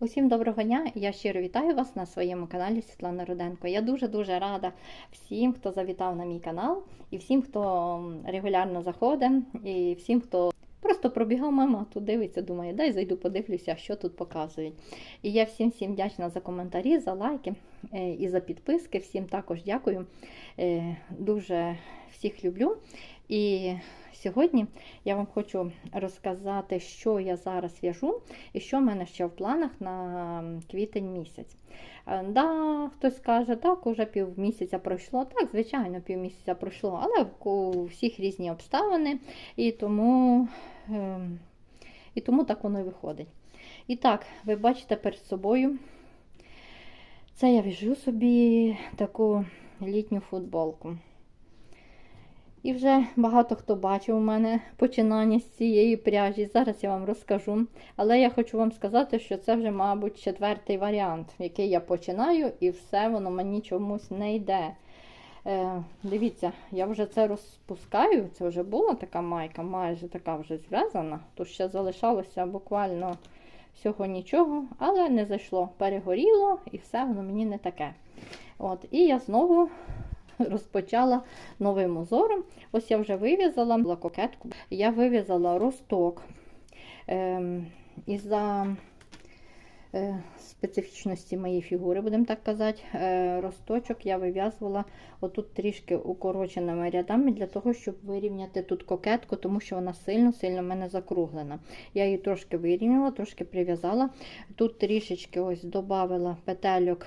Усім доброго дня! Я щиро вітаю вас на своєму каналі Світлана Руденко. Я дуже-дуже рада всім, хто завітав на мій канал, і всім, хто регулярно заходить, і всім, хто просто пробігав мимо, тут дивиться, думає, дай зайду, подивлюся, що тут показують. І я всім всім вдячна за коментарі, за лайки е, і за підписки. Всім також дякую. Е, Дуже всіх люблю. І сьогодні я вам хочу розказати, що я зараз в'яжу і що в мене ще в планах на квітень місяць. Е, Да, Хтось каже, так, уже півмісяця пройшло. Так, звичайно, півмісяця пройшло, але у всіх різні обставини, і тому, е, і тому так воно і виходить. І так, ви бачите перед собою. Це я в'яжу собі таку літню футболку. І вже багато хто бачив у мене починання з цієї пряжі. Зараз я вам розкажу. Але я хочу вам сказати, що це вже, мабуть, четвертий варіант, який я починаю, і все воно мені чомусь не йде. Е, Дивіться, я вже це розпускаю. Це вже була така майка, майже така вже зв'язана. Тут ще залишалося буквально всього нічого, але не зайшло. Перегоріло і все воно мені не таке. От, І я знову розпочала новим узором. Ось я вже вив'язала кокетку. Я вив'язала росток. Ем, Із-за е, специфічності моєї фігури, будемо так казати, е, росточок я вив'язувала отут трішки укороченими рядами для того, щоб вирівняти тут кокетку, тому що вона сильно-сильно в мене закруглена. Я її трошки вирівняла, трошки прив'язала. Тут трішечки ось додавала петельок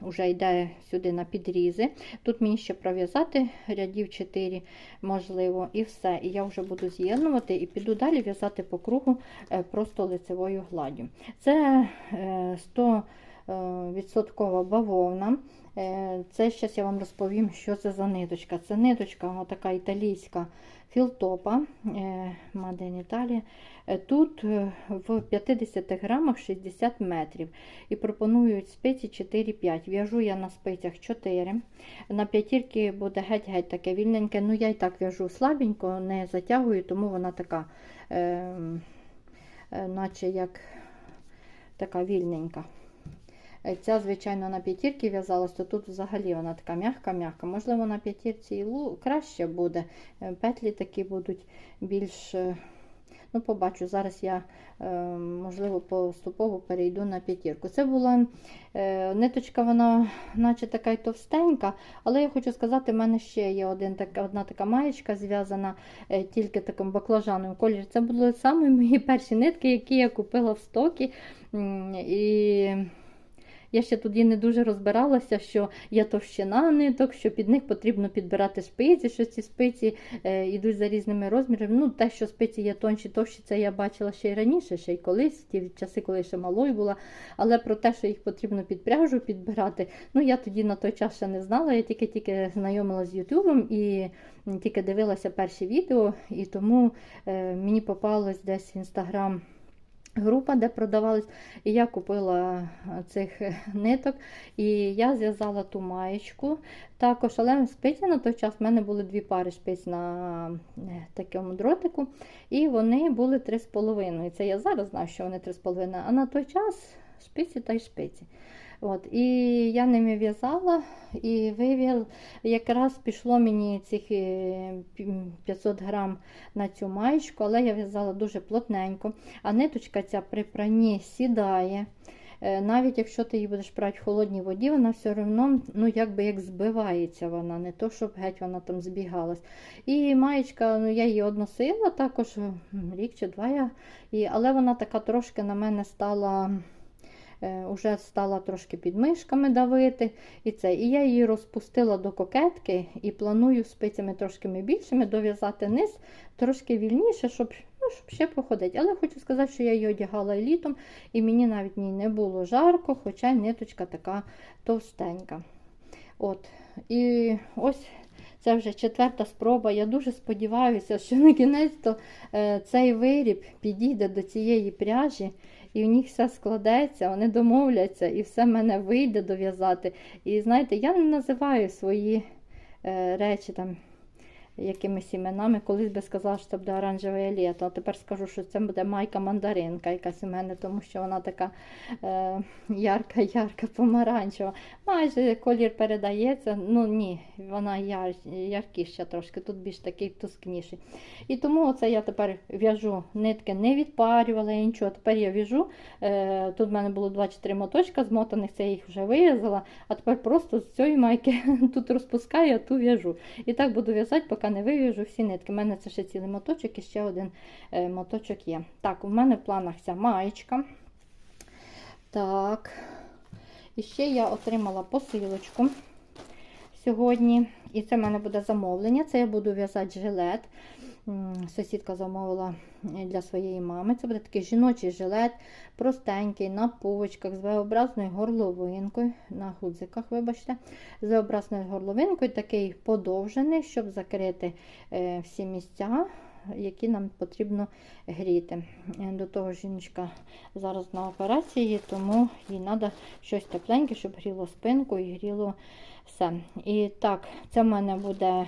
вже йде сюди на підрізи. Тут мені ще пров'язати рядів 4, можливо, і все. І я вже буду з'єднувати і піду далі в'язати по кругу е, просто лицевою гладдю. Це 100% бавовна. Е, це зараз я вам розповім, що це за ниточка. Це ниточка така італійська філтопа Маден Італія. Тут е, в 50 грамах 60 метрів. І пропонують спиці 4-5. В'яжу я на спицях 4. На п'ятірки буде геть-геть таке вільненьке. Ну, я і так в'яжу слабенько, не затягую, тому вона така, е, е, наче як така вільненька. Е, ця, звичайно, на п'ятірки в'язалась, то тут взагалі вона така м'яка-м'яка. Можливо, на п'ятірці і краще буде. Е, петлі такі будуть більш. Ну, побачу, зараз я, можливо, поступово перейду на п'ятірку. Це була ниточка, вона наче така й товстенька, але я хочу сказати, в мене ще є один, одна така маєчка зв'язана тільки таким баклажаном кольорі. Це були самі мої перші нитки, які я купила в стокі. І я ще тоді не дуже розбиралася, що є товщина ниток, що під них потрібно підбирати спиці, що ці спиці е, йдуть за різними розмірами. Ну, Те, що спиці є тонші, товщі, це я бачила ще й раніше, ще й колись, ті часи, коли ще малою була. Але про те, що їх потрібно під пряжу підбирати, ну я тоді на той час ще не знала. Я тільки-тільки знайомилася з Ютубом і тільки дивилася перші відео, і тому е, мені попалось десь в інстаграм група, де продавались. І я купила цих ниток, і я зв'язала ту маєчку. Також, але спиці на той час в мене були дві пари шпиць на е, такому дротику, і вони були 3,5. І це я зараз знаю, що вони 3,5, а на той час шпиці та й шпиці. От, І я ними в'язала і вив'яз, якраз пішло мені цих 500 е, грам на цю маєчку, але я в'язала дуже плотненько, а ниточка ця при пранні сідає. Е, навіть якщо ти її будеш брати в холодній воді, вона все одно ну, якби як збивається вона, не то, щоб геть вона там збігалась. І маєчка, ну, я її односила також рік чи два, я, і, але вона така трошки на мене стала. Уже е, стала трошки під мишками давити. І це. І я її розпустила до кокетки і планую спицями трошки більшими дов'язати низ, трошки вільніше, щоб ну, щоб ще походити. Але хочу сказати, що я її одягала і літом, і мені навіть ній не було жарко, хоча ниточка така товстенька. От. І ось це вже четверта спроба. Я дуже сподіваюся, що на кінець то е, цей виріб підійде до цієї пряжі і в них все складеться, вони домовляться, і все в мене вийде дов'язати. І знаєте, я не називаю свої е, речі там якимись іменами. Колись би сказала, що це буде оранжеве літо, а тепер скажу, що це буде майка мандаринка якась у мене, тому що вона така е, ярка, ярка, помаранчева. Майже колір передається. Ну ні, вона яр, яркіша трошки, тут більш такий тускніший. І тому оце я тепер в'яжу нитки, не відпарювала я нічого. Тепер я в'яжу. Е, тут в мене було 2-4 моточка змотаних, це я їх вже вив'язала, а тепер просто з цієї майки тут розпускаю, а ту в'яжу. І так буду в'язати, поки не вив'яжу всі нитки. У мене це ще цілий моточок і ще один е, моточок є. Так, у мене в планах ця маєчка. Так. І ще я отримала посилочку сьогодні. І це в мене буде замовлення. Це я буду в'язати жилет. Сусідка замовила для своєї мами. Це буде такий жіночий жилет, простенький, на пувочках, з V-образною горловинкою, на гудзиках, вибачте, з V-образною горловинкою, такий подовжений, щоб закрити е, всі місця, які нам потрібно гріти. Е, До того жіночка зараз на операції, тому їй треба щось тепленьке, щоб гріло спинку і гріло все. І так, це в мене буде.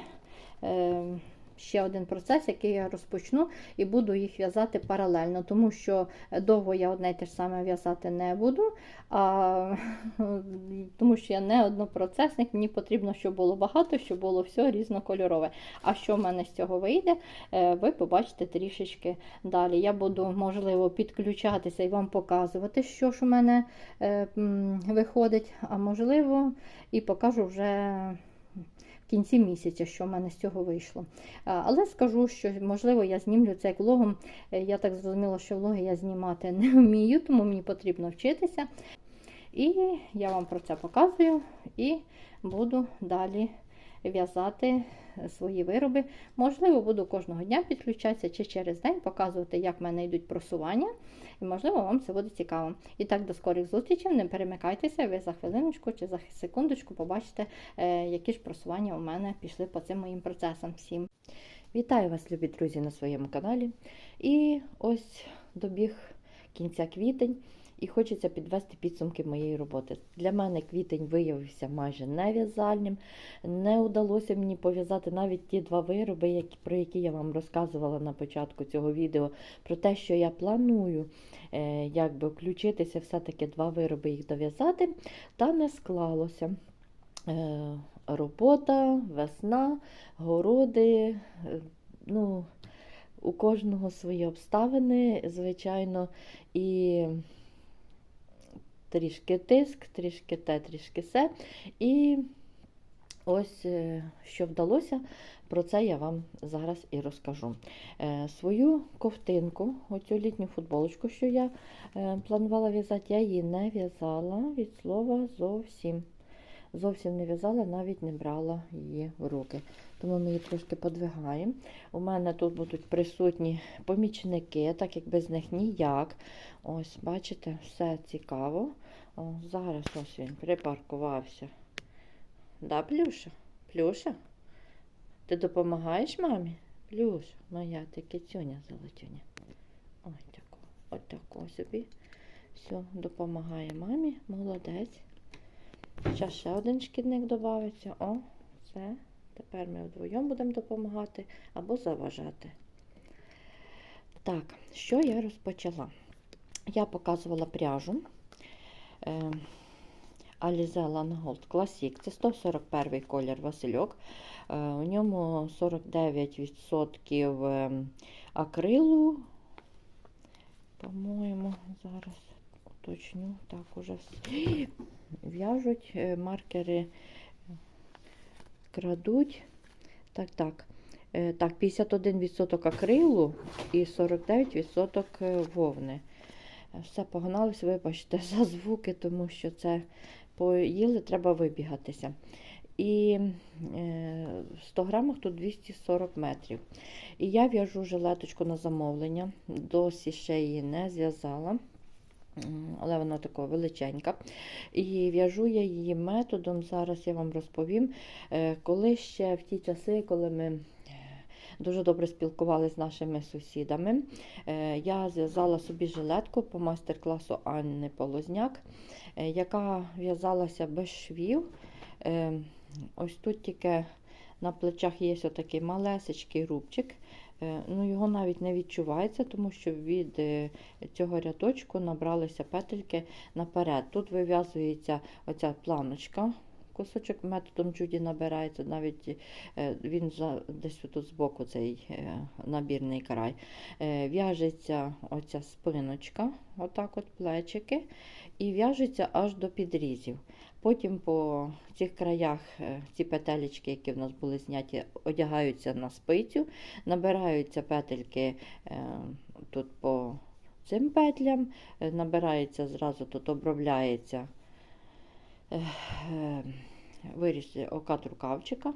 Ще один процес, який я розпочну, і буду їх в'язати паралельно, тому що довго я одне й те ж саме в'язати не буду, а, тому що я не однопроцесник, мені потрібно, щоб було багато, щоб було все різнокольорове. А що в мене з цього вийде, е, ви побачите трішечки далі. Я буду, можливо, підключатися і вам показувати, що ж у мене е, виходить, а можливо, і покажу вже кінці місяця, що в мене з цього вийшло. Але скажу, що можливо я знімлю цей влогом. Е, Я так зрозуміла, що влоги я знімати не вмію, тому мені потрібно вчитися. І я вам про це показую і буду далі в'язати свої вироби. Можливо, буду кожного дня підключатися чи через день показувати, як в мене йдуть просування. І, можливо, вам це буде цікаво. І так, до скорих зустрічей. Не перемикайтеся, ви за хвилиночку чи за секундочку побачите, е, які ж просування у мене пішли по цим моїм процесам. Всім. Вітаю вас, любі друзі, на своєму каналі. І ось добіг кінця квітень, і хочеться підвести підсумки моєї роботи. Для мене квітень виявився майже нев'язальним. Не вдалося мені пов'язати навіть ті два вироби, про які я вам розказувала на початку цього відео, про те, що я планую е, якби включитися, все-таки два вироби їх дов'язати, та не склалося. Е, робота, весна, городи. е, Ну, у кожного свої обставини, звичайно, і трішки тиск, трішки те, трішки се. І ось е, що вдалося, про це я вам зараз і розкажу. Е, Свою ковтинку, оцю літню футболочку, що я е, планувала в'язати, я її не в'язала від слова зовсім зовсім не в'язала, навіть не брала її в руки. Тому ми її трошки подвигаємо. У мене тут будуть присутні помічники, так як без них ніяк. Ось, бачите, все цікаво. О, зараз ось він припаркувався. Да, Плюша? Плюша? Ти допомагаєш мамі? Плюш, моя ти кицюня золотюня. Ой, таку, ось таку собі. Все, допомагає мамі, молодець. Зараз ще один шкідник додається. О, все. Тепер ми вдвоєм будемо допомагати або заважати. Так, що я розпочала? Я показувала пряжу е, Alize Langhold Classic. Це 141 колір Васильок. Е, у ньому 49% е, акрилу. По-моєму, зараз уточню. Так, уже в'яжуть, маркери крадуть. Так, так. Е, Так, 51% акрилу і 49% е, вовни. Е, Все погналось, вибачте, за звуки, тому що це поїли, треба вибігатися. І е, в 100 грамах тут 240 метрів. І я в'яжу жилеточку на замовлення, досі ще її не зв'язала. Але вона така величенька. І в'яжу я її методом, зараз я вам розповім. Е, Коли ще в ті часи, коли ми е, дуже добре спілкувалися з нашими сусідами, е, я зв'язала собі жилетку по майстер-класу Анни Полозняк, яка в'язалася без швів. Ось тут тільки на плечах є отакий малесечкий рубчик. Е, Ну, його навіть не відчувається, тому що від е, цього рядочку набралися петельки наперед. Тут вив'язується оця планочка. Кусочок методом Джуді набирається, навіть е, він десь тут збоку цей е, набірний край. Е, В'яжеться оця спиночка, отак от плечики, і в'яжеться аж до підрізів. Потім по цих краях ці петелечки, які в нас були зняті, одягаються на спицю, набираються петельки тут по цим петлям, набирається зразу тут обробляється е, виріс окат рукавчика.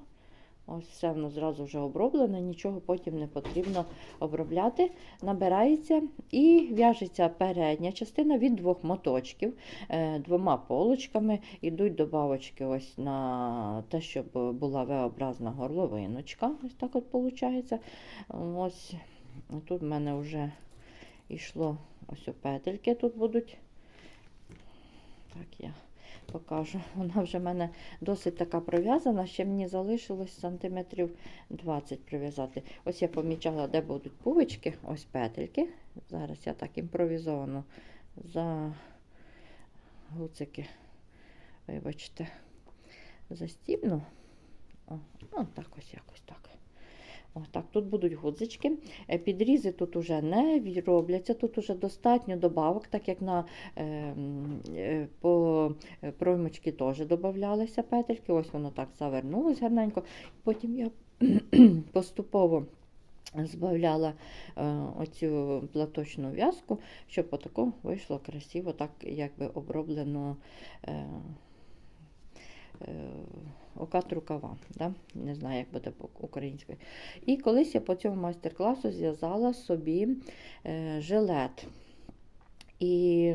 Ось все воно зразу вже оброблене, нічого потім не потрібно обробляти. Набирається і в'яжеться передня частина від двох моточків, е, двома полочками. Йдуть добавочки ось на те, щоб була V-образна горловиночка. Ось так от виходить. Ось тут в мене вже йшло ось у петельки тут будуть. Так, я покажу. Вона вже в мене досить така пров'язана, ще мені залишилось сантиметрів 20 прив'язати. Ось я помічала, де будуть пувички, ось петельки. Зараз я так імпровізовано за гуцики, вибачте, застібну. О, ну, так ось якось так. О, так, тут будуть гудзички. Е, Підрізи тут уже не робляться, тут уже достатньо добавок, так як на е, е, по проймочки теж додавалися петельки. Ось воно так завернулось гарненько. Потім я поступово збавляла е, оцю платочну в'язку, щоб отако вийшло красиво, так якби оброблено. Е, е, Окат рукава, да? не знаю, як буде по-українськи. І колись я по цьому майстер-класу зв'язала собі е, жилет. І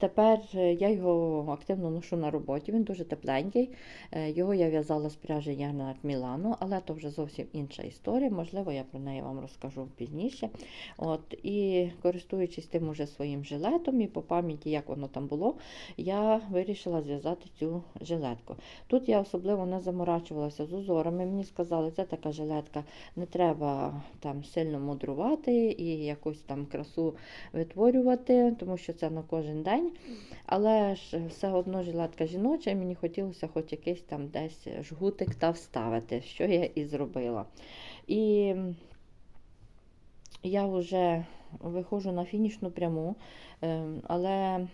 тепер е, я його активно ношу на роботі, він дуже тепленький. Е, Його я в'язала з пряжі Ярнард Мілану, але то вже зовсім інша історія. Можливо, я про неї вам розкажу пізніше. От, і користуючись тим уже своїм жилетом і по пам'яті, як воно там було, я вирішила зв'язати цю жилетку. Тут я особливо не заморачувалася з узорами. Мені сказали, це така жилетка, не треба там сильно мудрувати і якусь там красу витворювати, тому що це на кожен день. Але ж все одно жилетка жіноча, і мені хотілося хоч якийсь там десь жгутик та вставити, що я і зробила. І я вже виходжу на фінішну пряму, ем, але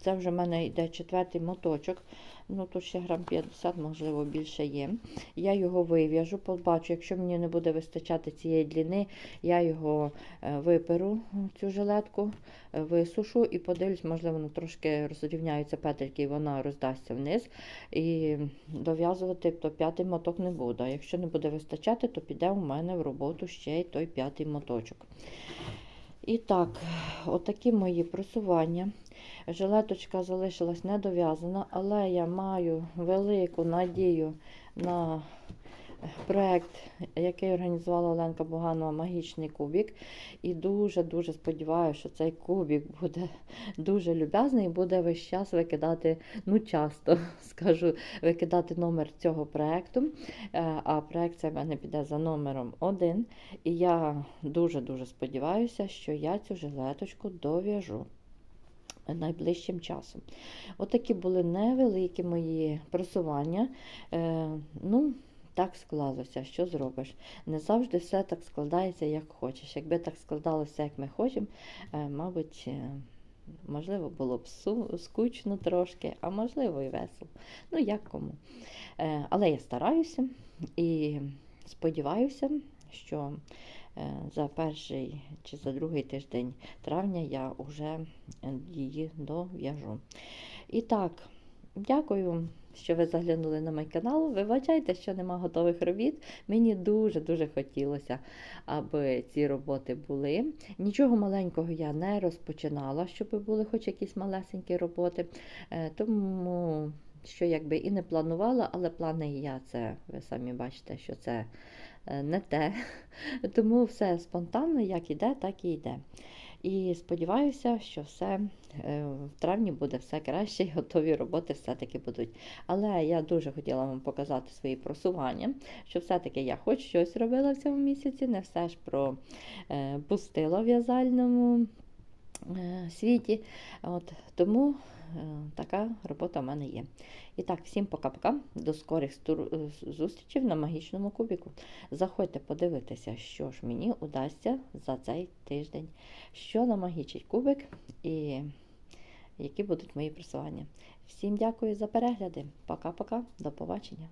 це вже в мене йде четвертий моточок. Ну, тут ще грам 50, можливо, більше є. Я його вив'яжу, побачу, якщо мені не буде вистачати цієї длини, я його е, виперу, цю жилетку, е, висушу і подивлюсь, можливо, воно трошки розрівняються петельки, і вона роздасться вниз. І дов'язувати то п'ятий моток не буду. Якщо не буде вистачати, то піде у мене в роботу ще й той п'ятий моточок. І так, отакі мої просування. Жилеточка залишилась недов'язана, але я маю велику надію на проект, який організувала Оленка Буганова Магічний кубік. І дуже-дуже сподіваюся, що цей кубік буде дуже люб'язний і буде весь час викидати, ну часто скажу, викидати номер цього проекту. Е, А проект цей в мене піде за номером 1. І я дуже-дуже сподіваюся, що я цю жилеточку дов'яжу найближчим часом. Отакі були невеликі мої просування. Е, ну, так склалося, що зробиш. Не завжди все так складається, як хочеш. Якби так складалося, як ми хочемо, е, мабуть, е, можливо, було б скучно трошки, а можливо і весело. Ну, як кому. Але я стараюся і сподіваюся, що за перший чи за другий тиждень травня я вже її дов'яжу. І так, дякую, що ви заглянули на мій канал. Вибачайте, що нема готових робіт. Мені дуже-дуже хотілося, аби ці роботи були. Нічого маленького я не розпочинала, щоб були хоч якісь малесенькі роботи. Е, Тому що якби і не планувала, але плани я це, ви самі бачите, що це е, не те. Тому все спонтанно, як іде, так і йде. І сподіваюся, що все е, в травні буде все краще, і готові роботи все-таки будуть. Але я дуже хотіла вам показати свої просування, що все-таки я хоч щось робила в цьому місяці, не все ж пропустила в'язальному е, світі. От, тому е, така робота в мене є. І так, всім пока-пока. До скорих е, зустрічей на магічному кубіку. Заходьте подивитися, що ж мені удасться за цей тиждень, що намагічить кубик і які будуть мої просування. Всім дякую за перегляди. Пока-пока, до побачення.